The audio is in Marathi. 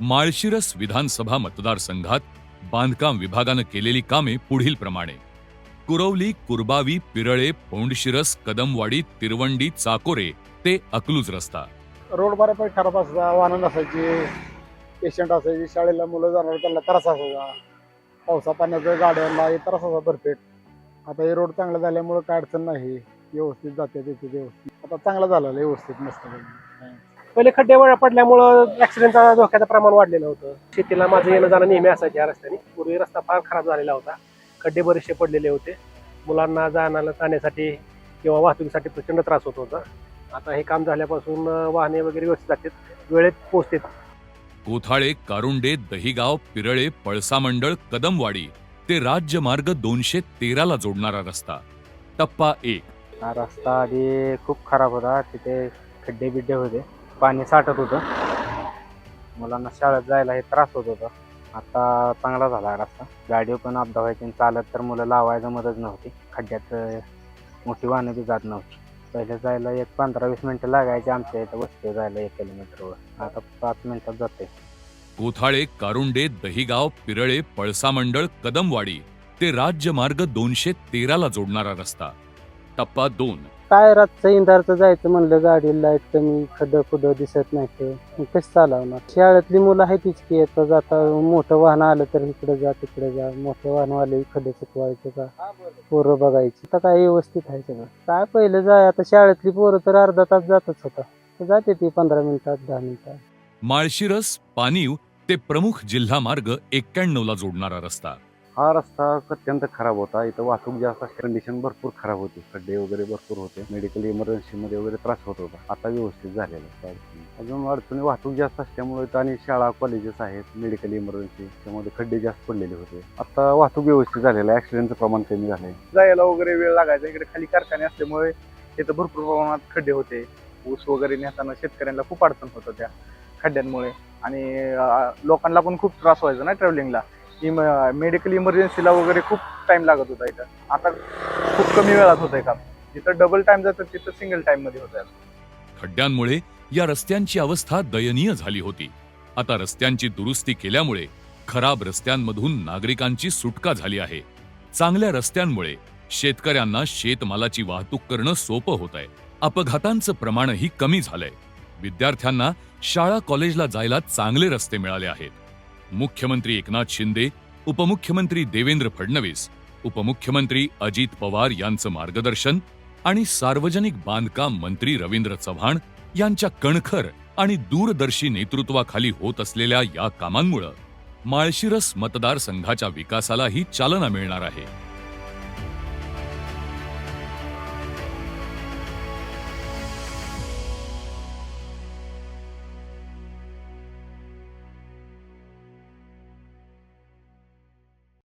माळशिरस विधानसभा मतदारसंघात बांधकाम विभागानं केलेली कामे पुढील प्रमाणे. कुरवली कुरबावी पिरळे पौंडशिरस कदमवाडी तिरवंडी चाकोरे ते अकलूज रस्ता. रोड बऱ्यापैकी खराब असायचा वाहन असायचे पेशंट असायची शाळेला मुलं जाणार त्यांना त्रास असायचा. पावसा पाण्याचं गाड्यांना त्रास असा भरपेट आता हे रोड चांगला झाल्यामुळे काय अडचण नाही व्यवस्थित जाते तिथे व्यवस्थित. आता चांगला झालं व्यवस्थित मस्त पहिले खड्डे वळ पडल्यामुळं ऍक्सिडेंटचा धोक्याचं प्रमाण वाढलेलं होतं. शेतीला माझं येणं जाणं नेहमी असायचे या रस्त्याने. पूर्वी रस्ता फार खराब झालेला होता. खड्डे बरेचसे पडलेले होते. मुलांना जाण्याला जाण्यासाठी किंवा वाहतुकीसाठी प्रचंड त्रास होत होता. आता हे काम झाल्यापासून वाहने वगैरे व्यवस्थित जातात. वेळेत पोहोचतात. कोथाळे कारुंडे दहिगाव पिरळे पळसा मंडळ कदमवाडी ते राज्य मार्ग दोनशे तेराला जोडणारा रस्ता. टप्पा एक. हा रस्ता आधी खूप खराब होता. तिथे खड्डे बिड्डे होते. पाणी साठत होतं. मुलांना शाळेत जायला हे त्रास होत होता. आता चांगला झाला रस्ता. गाडी पण अपघात व्हायची आणि चालत तर मुलं लावायला मदत नव्हती. खड्ड्यात मोठी वाहनं बी जात नव्हती. पहिले जायला एक पंधरा वीस मिनिटं लागायची आमच्या इथं वस्ती जायला एक किलोमीटरवर आता पाच मिनिटात जाते. कोथाळे कारुंडे दहिगाव पिरळे पळसा मंडळ कदमवाडी ते राज्य मार्ग दोनशे तेराला जोडणारा रस्ता. टप्पा दोन. काय रातचं इंधारचं जायचं म्हणलं गाडी लाइट कमी खड खुडं दिसत नाही ते. मग कसं चालवणार? शाळेतली मुलं आहेत तीच की येतं जाता मोठं वाहन आलं तर इकडे जा तिकडे जा. मोठं वाहन आले खड चुकवायचं का? पोरं बघायची. तर काय व्यवस्थित आहे सगळं. काय पहिलं जाय आता शाळेतली पोरं तर अर्धा तास जातच होता. तर जाते ती पंधरा मिनिटात दहा मिनिटात. माळशिरस पानीव ते प्रमुख जिल्हा मार्ग एक्क्याण्णवला जोडणारा रस्ता. हा रस्ता अत्यंत खराब होता. इथं वाहतूक जास्त कंडिशन भरपूर खराब होती. खड्डे वगैरे भरपूर होते. मेडिकल इमर्जन्सीमध्ये वगैरे त्रास होत होता. आता व्यवस्थित झालेला अजून अडचणी वाहतूक जास्त असल्यामुळे इथं आणि शाळा कॉलेजेस आहेत. मेडिकल इमर्जन्सी त्यामध्ये खड्डे जास्त पडलेले होते. आता वाहतूक व्यवस्थित झालेलं आहे. ॲक्सिडेंटचं प्रमाण कमी झालं आहे जायला वगैरे वेळ लागायचा. इकडे खाली कारखाने असल्यामुळे तिथं भरपूर प्रमाणात खड्डे होते. ऊस वगैरे नेताना शेतकऱ्यांना खूप अडचण होतं त्या खड्ड्यांमुळे. आणि लोकांना पण खूप त्रास व्हायचा ना ट्रॅव्हलिंगला इम मेडिकल इमर्जन्सीला वगैरे खूप टाइम लागत होता इथं. आता खूप कमी वेळात होतंय काम. जिथं डबल टाइम जातं तिथं सिंगल टाइममध्ये होत खड्ड्यांमुळे या रस्त्यांची अवस्था दयनीय झाली होती. आता रस्त्यांची दुरुस्ती केल्यामुळे खराब रस्त्यांमधून नागरिकांची सुटका झाली आहे. चांगल्या रस्त्यांमुळे शेतकऱ्यांना शेतमालाची वाहतूक करणं सोपं होत आहे अपघातांचं प्रमाणही कमी झालंय. विद्यार्थ्यांना शाळा कॉलेजला जायला चांगले रस्ते मिळाले आहेत. मुख्यमंत्री एकनाथ शिंदे उपमुख्यमंत्री देवेंद्र फडणवीस उपमुख्यमंत्री अजित पवार यांचं मार्गदर्शन आणि सार्वजनिक बांधकाम मंत्री रवींद्र चव्हाण यांच्या कणखर आणि दूरदर्शी नेतृत्वाखाली होत असलेल्या या कामांमुळं माळशिरस मतदारसंघाच्या विकासालाही चालना मिळणार आहे.